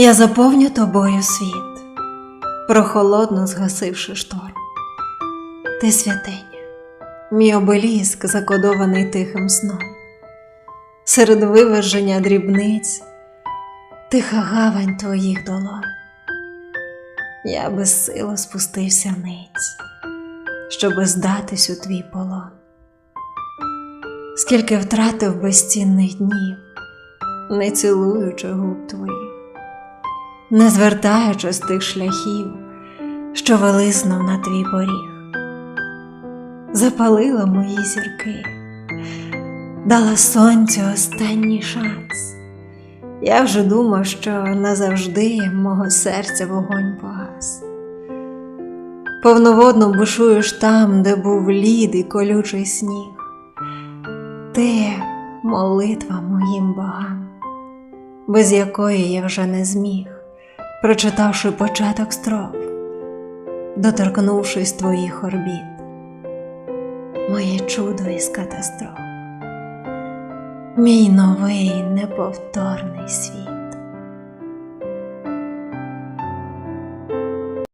Я заповню тобою світ, прохолодно згасивши шторм. Ти святиня, мій обеліск, закодований тихим сном. Серед виверження дрібниць, тиха гавань твоїх долон. Я безсило спустився ниць, щоби здатись у твій полон. Скільки втратив безцінних днів, не цілуючи губ твоїх, не звертаючи з тих шляхів, що вилиснув на твій поріг, запалила мої зірки, дала сонцю останній шанс. Я вже думав, що назавжди мого серця вогонь погас. Повноводно бушуєш там, де був лід і колючий сніг. Ти молитва моїм богам, без якої я вже не зміг, прочитавши початок строк, доторкнувшись твоїх орбіт, моє чудо із катастроф, мій новий неповторний світ.